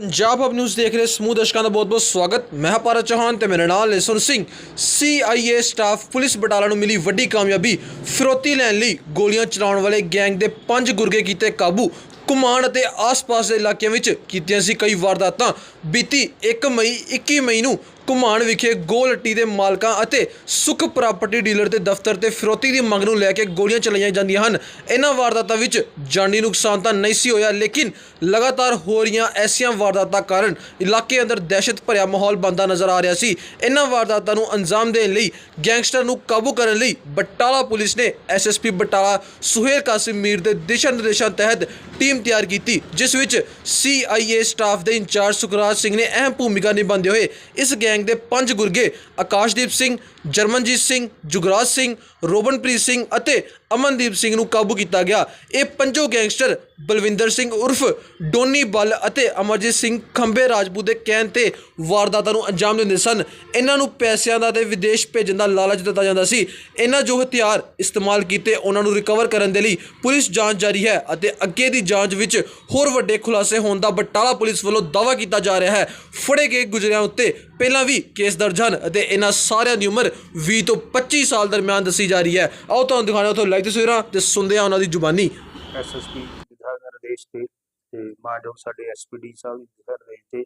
ਪੰਜਾਬ ਹਬ news ਦੇਖ ਰਹੇ ਸਮੂਹ ਦਰਸ਼ਕਾਂ ਦਾ ਬਹੁਤ-ਬਹੁਤ ਸਵਾਗਤ। ਮੈਂ ਹਾਂ ਭਾਰਤ ਚੌਹਾਨ ਤੇ ਮੇਰੇ ਨਾਲ ਲਿਸਨ Singh CIA staff police Batala ਨੂੰ ਮਿਲੀ ਵੱਡੀ ਕਾਮਯਾਬੀ। ਫਿਰੋਤੀ ਲੈਣ ਲਈ ਗੋਲੀਆਂ ਚਲਾਉਣ ਵਾਲੇ ਗੈਂਗ ਦੇ ਪੰਜ ਗੁਰਗੇ ਕੀਤੇ ਕਾਬੂ। ਕੁਮਾਨ ਅਤੇ ਆਸ-ਪਾਸ ਦੇ ਇਲਾਕਿਆਂ ਵਿੱਚ ਕੀਤੀਆਂ ਸੀ ਕਈ ਵਾਰਦਾਤਾਂ। ਬੀਤੀ 1 ਮਈ 21 ਮਈ ਨੂੰ ਕੁਮਾਨ ਵਿਖੇ ਗੋਲ ਗੋਲੱਟੀ ਦੇ ਮਾਲਕਾਂ ਅਤੇ ਸੁਖ ਪ੍ਰਾਪਰਟੀ ਡੀਲਰ ਦੇ ਦਫ਼ਤਰ ਤੇ ਫਿਰੌਤੀ ਦੀ ਮੰਗ ਨੂੰ ਲੈ ਕੇ ਗੋਲੀਆਂ ਚਲਾਈਆਂ ਜਾਂਦੀਆਂ ਹਨ। ਇਹਨਾਂ ਵਾਰਦਾਤਾਂ ਵਿੱਚ ਜਾਨੀ ਨੁਕਸਾਨ ਤਾਂ ਨਹੀਂ ਸੀ ਹੋਇਆ, ਲੇਕਿਨ ਲਗਾਤਾਰ ਹੋ ਰਹੀਆਂ ਐਸੀਆਂ ਵਾਰਦਾਤਾਂ ਕਾਰਨ ਇਲਾਕੇ ਅੰਦਰ ਦਹਿਸ਼ਤ ਭਰਿਆ ਮਾਹੌਲ ਬਣਦਾ ਨਜ਼ਰ ਆ ਰਿਹਾ ਸੀ। ਇਹਨਾਂ ਵਾਰਦਾਤਾਂ ਨੂੰ ਅੰਜਾਮ ਦੇਣ ਲਈ ਗੈਂਗਸਟਰ ਨੂੰ ਕਾਬੂ ਕਰਨ ਲਈ ਬਟਾਲਾ ਪੁਲਿਸ ਨੇ ਐਸਐਸਪੀ ਬਟਾਲਾ ਸੁਹੇਲ ਕਾਸਿਮ ਮੀਰ ਦੇ ਦਿਸ਼ਾ ਨਿਰਦੇਸ਼ਾਂ ਤਹਿਤ ਟੀਮ ਤਿਆਰ ਕੀਤੀ, ਜਿਸ ਵਿੱਚ ਸੀਆਈਏ ਸਟਾਫ ਦੇ ਇੰਚਾਰਜ ਸੁਖਰਾਜ ਸਿੰਘ ਨੇ ਅਹਿਮ ਭੂਮਿਕਾ ਨਿਭਾਉਂਦੇ ਹੋਏ ਇਸ ਗੈਂਗ ਦੇ ਪੰਜ ਗੁਰਗੇ ਆਕਾਸ਼ਦੀਪ ਸਿੰਘ ਜਰਮਨਜੀਤ ਸਿੰਘ ਜੁਗਰਾਜ ਸਿੰਘ ਰੋਬਨਪ੍ਰੀਤ ਸਿੰਘ ਅਤੇ ਅਮਨਦੀਪ ਸਿੰਘ ਨੂੰ ਕਾਬੂ ਕੀਤਾ ਗਿਆ। ਇਹ ਪੰਜੋ ਗੈਂਗਸਟਰ ਬਲਵਿੰਦਰ ਸਿੰਘ ਉਰਫ, ਡੋਨੀ ਬੱਲ ਅਤੇ ਅਮਰਜੀਤ ਸਿੰਘ ਖੰਬੇ ਰਾਜਪੂਤ ਦੇ ਕਹਿਣ ਤੇ ਵਾਰਦਾਤਾਂ ਨੂੰ ਅੰਜਾਮ ਦਿੰਦੇ ਸਨ। ਇਹਨਾਂ ਨੂੰ ਪੈਸਿਆਂ ਦਾ ਤੇ ਵਿਦੇਸ਼ ਭੇਜਣ ਦਾ ਲਾਲਚ ਦਿੱਤਾ ਜਾਂਦਾ ਸੀ। ਇਹਨਾਂ ਜੋ ਹਥਿਆਰ ਇਸਤੇਮਾਲ ਕੀਤੇ, ਉਹਨਾਂ ਨੂੰ ਰਿਕਵਰ ਕਰਨ ਦੇ ਲਈ ਪੁਲਿਸ ਜਾਂਚ ਜਾਰੀ ਹੈ ਅਤੇ ਅੱਗੇ ਦੀ ਜਾਂਚ ਵਿੱਚ ਹੋਰ ਵੱਡੇ ਖੁਲਾਸੇ ਹੋਣ ਦਾ ਬਟਾਲਾ ਪੁਲਿਸ ਵੱਲੋਂ ਦਾਅਵਾ ਕੀਤਾ ਜਾ ਰਿਹਾ ਹੈ। ਫੜੇ ਗਏ ਗੁਜਰਿਆਂ ਉੱਤੇ ਪਹਿਲਾਂ ਵੀ ਕੇਸ ਦਰਜ ਹਨ ਅਤੇ ਇਹਨਾਂ ਸਾਰਿਆਂ ਦੀ ਉਮਰ 20 ਤੋਂ 25 ਸਾਲ ਦਰਮਿਆਨ ਦੱਸੀ ਜਾ ਰਹੀ ਹੈ। ਆਓ ਤੁਹਾਨੂੰ ਦਿਖਾਣਾ ਉੱਥੋਂ ਲਾਈਵ ਤਸਵੀਰਾਂ ਤੇ ਸੁਣਦੇ ਹਾਂ ਉਹਨਾਂ ਦੀ ਜ਼ੁਬਾਨੀ। ਐਸਐਸਪੀ ਦਿਸ਼ਾ ਨਿਰਦੇਸ਼ ਤੇ ਤੇ ਮਾਨਯੋਗ ਸਾਡੇ ਐਸਪੀਡੀ ਸਾਹਿਬ ਦੀ ਦਿਸ਼ਾ ਨਿਰਦੇਸ਼ ਤੇ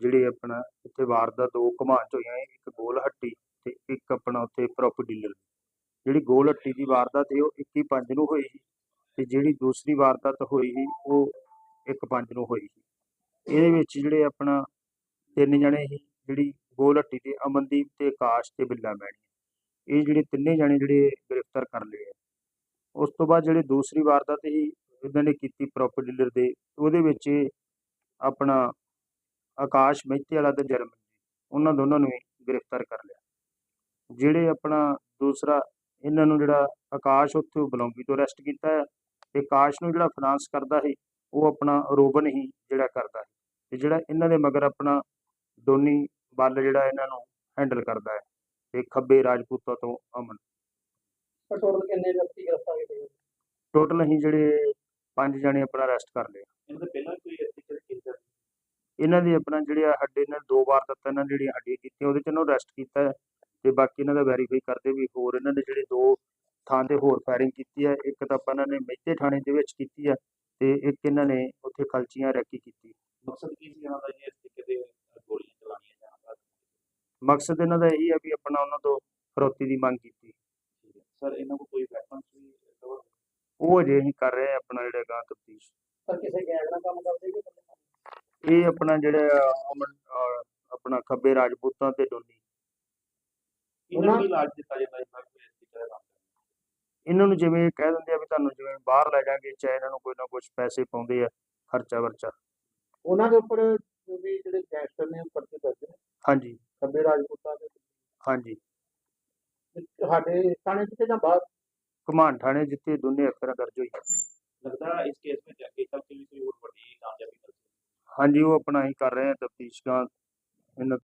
ਜਿਹੜੇ ਆਪਣਾ ਇੱਥੇ ਵਾਰਦਾਤ ਦੋ ਘਮਾਂਚ ਹੋਈਆਂ ਇੱਕ ਗੋਲ ਹੱਟੀ ਤੇ ਇੱਕ ਆਪਣਾ ਉੱਥੇ ਪ੍ਰੋਪਰਟੀ ਡੀਲਰ ਜਿਹੜੀ ਗੋਲ ਹੱਟੀ ਦੀ ਵਾਰਦਾਤ ਹੈ ਉਹ 21 ਪੰਜ ਨੂੰ ਹੋਈ ਸੀ ਤੇ ਜਿਹੜੀ ਦੂਸਰੀ ਵਾਰਦਾਤ ਹੋਈ ਸੀ, ਉਹ ਇੱਕ ਪੰਜ ਨੂੰ ਹੋਈ ਸੀ। ਇਹਦੇ ਵਿੱਚ ਜਿਹੜੇ ਆਪਣਾ ਤਿੰਨ ਜਣੇ ਸੀ, ਜਿਹੜੀ ਗੋਲ ਹੱਟੀ ਤੇ ਅਮਨਦੀਪ ਤੇ ਆਕਾਸ਼ ਤੇ ਬਿੱਲਾ ਮੈਣੀ। ਇਹ ਜਿਹੜੇ ਤਿੰਨੇ ਜਣੇ ਜਿਹੜੇ ਗ੍ਰਿਫਤਾਰ ਕਰ ਲਏ। ਉਸ ਤੋਂ ਬਾਅਦ ਜਿਹੜੀ ਦੂਸਰੀ ਵਾਰਦਾਤ ਹੀ ਇਹਨਾਂ ਨੇ ਕੀਤੀ ਪ੍ਰੋਪਰ ਡੀਲਰ ਦੇ, ਉਹਦੇ ਵਿੱਚ ਇਹ ਆਪਣਾ ਆਕਾਸ਼ ਮਹਿਤੇ ਵਾਲਾ ਤੇ ਜਰਮਨ ਉਹਨਾਂ ਦੋਨਾਂ ਨੂੰ ਵੀ ਗ੍ਰਿਫਤਾਰ ਕਰ ਲਿਆ। ਜਿਹੜੇ ਆਪਣਾ ਦੂਸਰਾ, ਇਹਨਾਂ ਨੂੰ ਜਿਹੜਾ ਆਕਾਸ਼ ਉੱਥੇ ਬਲੌਂਗੀ ਤੋਂ ਅਰੈਸਟ ਕੀਤਾ ਹੈ ਤੇ ਆਕਾਸ਼ ਨੂੰ ਜਿਹੜਾ ਫਾਈਨਾਂਸ ਕਰਦਾ ਸੀ, ਉਹ ਆਪਣਾ ਰੋਬਨ ਹੀ ਜਿਹੜਾ ਕਰਦਾ ਹੈ ਤੇ ਜਿਹੜਾ ਇਹਨਾਂ ਦੇ ਮਗਰ ਆਪਣਾ ਦੋਨੀ ਬੱਲ ਜਿਹੜਾ ਇਹਨਾਂ ਨੂੰ ਹੈਂਡਲ ਕਰਦਾ ਹੈ, ਤੇ ਖੱਬੇ ਰਾਜਪੂਤਾਂ ਤੋਂ ਅਮਨ। ਟੋਟਲ ਕਿੰਨੇ ਵਿਅਕਤੀ ਗ੍ਰਿਫਤਾਰ ਕੀਤੇ ਗਏ? ਟੋਟਲ ਅਸੀਂ ਜਿਹੜੇ ਪੰਜ ਜਣੇ ਆਪਣਾ ਅਰੈਸਟ ਕਰ ਲਏ। ਇਹਨਾਂ ਦੇ ਪਹਿਲਾਂ ਕੋਈ ਐਸੀ ਕਿਹੜੀ ਕੇਸ ਦਰਜ ਇਹਨਾਂ ਦੀ ਆਪਣਾ ਜਿਹੜੇ ਹੱਡੇ ਨੇ ਦੋ ਵਾਰ ਤੱਕ ਇਹਨਾਂ ਜਿਹੜੀਆਂ ਹੱਡੀਆਂ ਕੀਤੀਆਂ ਉਹਦੇ ਚ ਇਹਨਾਂ ਨੂੰ ਅਰੈਸਟ ਕੀਤਾ ਹੈ ਤੇ ਬਾਕੀ ਇਹਨਾਂ ਦਾ ਵੈਰੀਫਾਈ ਕਰਦੇ ਵੀ ਹੋਰ ਇਹਨਾਂ ਦੇ ਜਿਹੜੇ ਦੋ ਥਾਂ ਤੇ ਹੋਰ ਫਾਇਰਿੰਗ ਕੀਤੀ ਹੈ ਇੱਕ ਤਾਂ ਆਪਾਂ ਇਹਨਾਂ ਨੇ ਮਹਿਤੇ ਥਾਣੇ ਦੇ ਵਿੱਚ ਕੀਤੀ ਹੈ ਤੇ ਇੱਕ ਇਹਨਾਂ ਨੇ ਉੱਥੇ ਖਲਚੀਆਂ ਰੈਕੀ ਕੀਤੀ। ਮਕਸਦ ਕੀ ਸੀ ਇਹਨਾਂ ਦਾ ਜੀ ਇਸ ਤਰੀਕੇ ਦੇ ਗੋਲੀਆਂ ਚਲਾਉਣੀਆਂ ਜਾਣ ਦਾ ਮਕਸਦ ਇਹਨਾਂ ਦਾ ਇਹੀ ਹੈ ਵੀ ਆਪਣਾ ਉਹਨਾਂ ਤੋਂ ਫਰੋਤੀ ਦੀ ਮੰਗ ਕੀਤੀ। ਸਰ ਇਹਨਾਂ ਕੋਲ ਕੋਈ ਵੈਪਨਸ ਵੀ? ਉਹ ਅਜੇ ਅਸੀਂ ਕਰ ਰਹੇ ਆਪਣਾ ਜਿਹੜਾ ਗਾਂ ਤਫਤੀਸ਼। ਸਰ ਕਿਸੇ ਗੈਂਗ ਨਾਲ ਕੰਮ ਕਰਦੇ ਕਿ ਇਹ ਆਪਣਾ ਜਿਹੜਾ ਅਮਨ ਅਹ ਆਪਣਾ ਖੱਬੇ ਰਾਜਪੂਤਾਂ ਤੇ ਡੋਨੀ ਇਹਨਾਂ ਨੂੰ ਇਲਾਜ ਦਿੱਤਾ ਜਾਂਦਾ ਹੈ ਸਰ ਕੋਈ ਦਾ ਕਰਦਾ। ਇਹਨਾਂ ਨੂੰ ਜਿਵੇਂ ਕਹਿ ਦਿੰਦੇ ਆ ਵੀ ਤੁਹਾਨੂੰ ਜਿਵੇਂ ਬਾਹਰ ਲੈ ਜਾਾਂਗੇ ਚਾਹੇ ਇਹਨਾਂ ਨੂੰ ਕੋਈ ਨਾ ਕੁਝ ਪੈਸੇ ਪਾਉਂਦੇ ਆ ਖਰਚਾ ਵਰਚਾ। ਉਹਨਾਂ ਦੇ ਉੱਪਰ ਵੀ ਜਿਹੜੇ ਗੈਂਗਸਟਰ ਨੇ ਪਰਚੇ ਨੇ? ਹਾਂਜੀ। ਖੱਬੇ ਰਾਜਪੂਤਾਂ ਦੇ ਹਾਂਜੀ। ਸਾਡੇ ਥਾਣੇ ਚ ਜਾਂ ਬਾਹਰ? ਘਮਾਨ ਥਾਣੇ ਜਿੱਥੇ ਦੋਨੇ ਅਫਸਰਾਂ ਦਰਜ ਹੋਈ। ਲੱਗਦਾ ਇਸ ਕੇਸ ਵਿੱਚ ਅੱਗੇ ਚੱਲ ਕੇ ਵੀ ਕੋਈ ਹੋਰ ਵੱਡੀ ਕਾਮਯਾਬੀ ਮਿਲ ਹਾਂਜੀ ਉਹ ਆਪਣਾ ਹੀ ਕਰ ਰਹੇ ਆ ਤਫਤੀਸ਼ ਗਾਂ ਇਹਨਾਂ